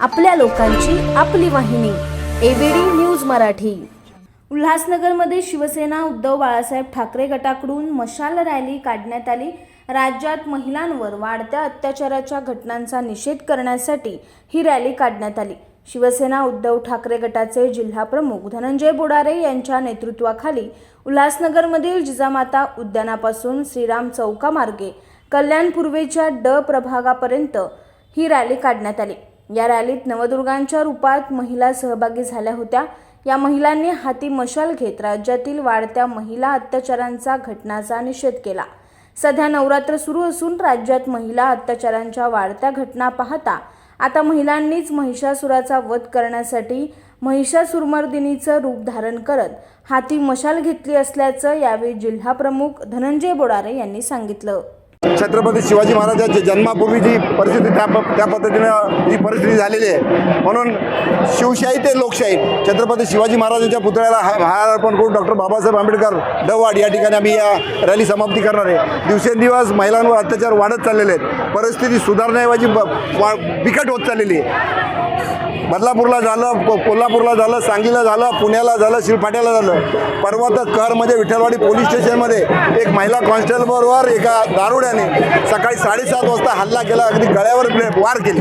आपल्या लोकांची आपली वाहिनी एबीडी न्यूज मराठी. उल्हासनगरमध्ये शिवसेना उद्धव बाळासाहेब ठाकरे गटाकडून मशाल रॅली काढण्यात आली. राज्यात महिलांवर वाढत्या अत्याचाराच्या घटनांचा निषेध करण्यासाठी ही रॅली काढण्यात आली. शिवसेना उद्धव ठाकरे गटाचे जिल्हाप्रमुख धनंजय बोडारे यांच्या नेतृत्वाखाली उल्हासनगरमधील जिजामाता उद्यानापासून श्रीराम चौकामार्गे कल्याण पूर्वेच्या ड प्रभागापर्यंत ही रॅली काढण्यात आली. या रॅलीत नवदुर्गांच्या रूपात महिला सहभागी झाल्या होत्या. या महिलांनी हाती मशाल घेत राज्यातील वाढत्या महिला अत्याचारांचा घटनाचा निषेध केला. सध्या नवरात्र सुरू असून राज्यात महिला अत्याचारांच्या वाढत्या घटना पाहता आता महिलांनीच महिषासुराचा वध करण्यासाठी महिषासुरमर्दिनीचं रूप धारण करत हाती मशाल घेतली असल्याचं यावेळी जिल्हाप्रमुख धनंजय बोडारे यांनी सांगितलं. छत्रपती शिवाजी महाराजांच्या जन्मापूर्वी जी परिस्थिती त्या त्या पद्धतीनं जी परिस्थिती झालेली आहे. म्हणून शिवशाही ते लोकशाही छत्रपती शिवाजी महाराजांच्या पुतळ्याला हा हार अर्पण करून डॉक्टर बाबासाहेब आंबेडकर डवाड या ठिकाणी आम्ही या रॅली समाप्ती करणार आहे. दिवसेंदिवस महिलांवर अत्याचार वाढत चाललेले आहेत. परिस्थिती सुधारण्याऐवजी वा बिकट होत चाललेली आहे. बदलापूरला झालं को- कोल्हापूरला झालं सांगलीला झालं पुण्याला झालं शिरफाट्याला झालं. परवा तर कहरमध्ये विठ्ठलवाडी पोलीस स्टेशनमध्ये एक महिला कॉन्स्टेबलवर एका दारुड्याने सकाळी साडेसात वाजता हल्ला केला अगदी गळ्यावर वार केली.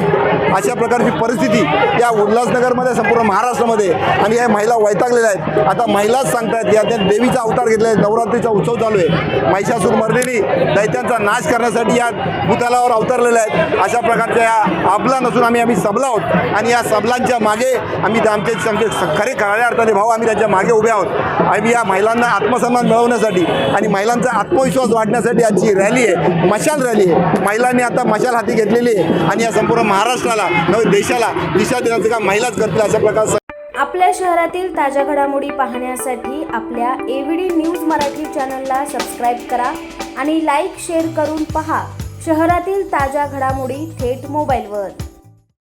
अशा प्रकारची परिस्थिती या उल्हासनगरमध्ये संपूर्ण महाराष्ट्रामध्ये आणि या महिला वैतागलेल्या आहेत. आता महिलाच सांगतायत या त्या देवीचा अवतार घेतला आहे. नवरात्रीचा उत्सव चालू आहे. महिषासूर मर्दिनी दैत्यांचा नाश करण्यासाठी या भूतलावर अवतरलेल्या आहेत. अशा प्रकारच्या या आपला नसून आम्ही आम्ही सबला आहोत. आणि या सबलांच्या मागे आम्ही आमचे आमचे खरे खऱ्या अर्थाने भाऊ आम्ही त्यांच्या मागे उभे आहोत. आम्ही या महिलांना आत्मसन्मान मिळवण्यासाठी आणि महिलांचा आत्मविश्वास वाढण्यासाठी आजची रॅली आहे. मशाल रॅली आहे. महिलांनी आता मशाल हाती घेतलेली आहे. आणि या संपूर्ण महाराष्ट्राला नव्हे देशाला दिशा देण्याचं काम महिलाच करतील अशा प्रकारचं आपल्या शहरातील ताज्या घडामोडी पाहण्यासाठी आपल्या एव्हीडी न्यूज मराठी चॅनलला सबस्क्राईब करा आणि लाईक शेअर करून पहा. शहरातील ताज्या घडामोडी थेट मोबाईलवर